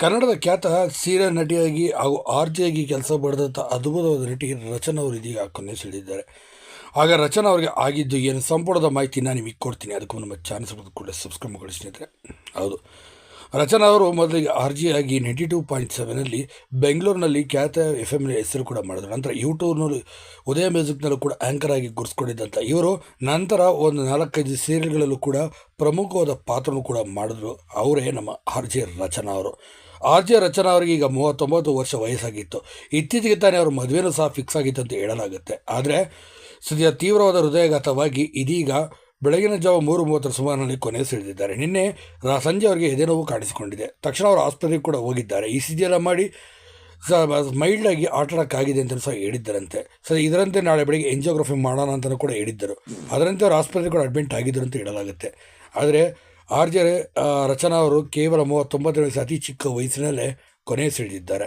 ಕನ್ನಡದ ಖ್ಯಾತ ಸೀರೆ ನಟಿಯಾಗಿ ಹಾಗೂ ಆರ್ ಜೆಯಾಗಿ ಕೆಲಸ ಪಡೆದಂಥ ಅದ್ಭುತವಾದ ನಟಿ ರಚನಾ ಅವರು ಇದೀಗ ಕೊನೆ ಸೆಳೆದಿದ್ದಾರೆ. ಆಗ ರಚನಾ ಅವರಿಗೆ ಆಗಿದ್ದು ಏನು ಸಂಪೂರ್ಣದ ಮಾಹಿತಿ ನಾನು ನಿಮಗೆ ಕೊಡ್ತೀನಿ. ಅದಕ್ಕೂ ನಮ್ಮ ಚಾನಲ್ ಕೂಡ ಸಬ್ಸ್ಕ್ರೈಬ್ ಮಾಡಿ ಸ್ನೇಹಿತರೆ. ಹೌದು. ರಚನಾ ಅವರು ಮೊದಲಿಗೆ ಆರ್ ಜಿ ಆಗಿ ನೈಂಟಿ ಟೂ ಪಾಯಿಂಟ್ ಸೆವೆನಲ್ಲಿ ಬೆಂಗಳೂರಿನಲ್ಲಿ ಖ್ಯಾತ ಎಫ್ ಎಂ ಹೆಸರು ಕೂಡ ಮಾಡಿದ್ರು. ನಂತರ ಯೂಟ್ಯೂಬ್ನಲ್ಲಿ ಉದಯ ಮ್ಯೂಸಿಕ್ನಲ್ಲೂ ಕೂಡ ಆ್ಯಂಕರ್ ಆಗಿ ಗುರ್ಸ್ಕೊಂಡಿದ್ದಂಥ ಇವರು ನಂತರ ಒಂದು ನಾಲ್ಕೈದು ಸೀರಿಯಲ್ಗಳಲ್ಲೂ ಕೂಡ ಪ್ರಮುಖವಾದ ಪಾತ್ರನೂ ಕೂಡ ಮಾಡಿದ್ರು. ಅವರೇ ನಮ್ಮ ಆರ್ ಜಿ ರಚನಾ ಅವರು. ಆರ್ ಜೆ ರಚನಾ ಅವರಿಗೆ ಈಗ ಮೂವತ್ತೊಂಬತ್ತು ವರ್ಷ ವಯಸ್ಸಾಗಿತ್ತು. ಇತ್ತೀಚೆಗೆ ತಾನೇ ಅವ್ರ ಮದುವೆನೂ ಸಹ ಫಿಕ್ಸ್ ಆಗಿತ್ತು ಅಂತ ಹೇಳಲಾಗುತ್ತೆ. ಆದರೆ ಸದ್ಯ ತೀವ್ರವಾದ ಹೃದಯಘಾತವಾಗಿ ಇದೀಗ ಬೆಳಗಿನ ಜಾವ ಮೂರು ಮೂವತ್ತರ ಸುಮಾರಿನಲ್ಲಿ ಕೊನೆ ಸಿಡಿದಿದ್ದಾರೆ ನಿನ್ನೆ ಸಂಜೆ ಅವರಿಗೆ ಎದೆನೋವು ಕಾಣಿಸಿಕೊಂಡಿದೆ. ತಕ್ಷಣ ಅವರು ಆಸ್ಪತ್ರೆಗೆ ಕೂಡ ಹೋಗಿದ್ದಾರೆ. ಈ ಸಿ ಎಲ್ಲ ಮಾಡಿ ಮೈಲ್ಡಾಗಿ ಆಟ ಆಗಿದೆ ಅಂತ ಸಹ ಹೇಳಿದ್ದರಂತೆ. ಸರಿ, ಇದರಂತೆ ನಾಳೆ ಬೆಳಗ್ಗೆ ಎಂಜಿಯೋಗ್ರಫಿ ಮಾಡೋಣ ಅಂತಲೂ ಕೂಡ ಹೇಳಿದ್ದರು. ಅದರಂತೆ ಅವರು ಆಸ್ಪತ್ರೆಗೆ ಕೂಡ ಅಡ್ಮಿಟ್ ಆಗಿದ್ದರು ಅಂತ ಹೇಳಲಾಗುತ್ತೆ. ಆದರೆ ಆರ್ ಜೆ ರಚನಾ ಅವರು ಕೇವಲ ಮೂವತ್ತೊಂಬತ್ತು ವಯಸ್ಸು ಅತಿ ಚಿಕ್ಕ ವಯಸ್ಸಿನಲ್ಲೇ ಕೊನೆ ಸೆಳೆದಿದ್ದಾರೆ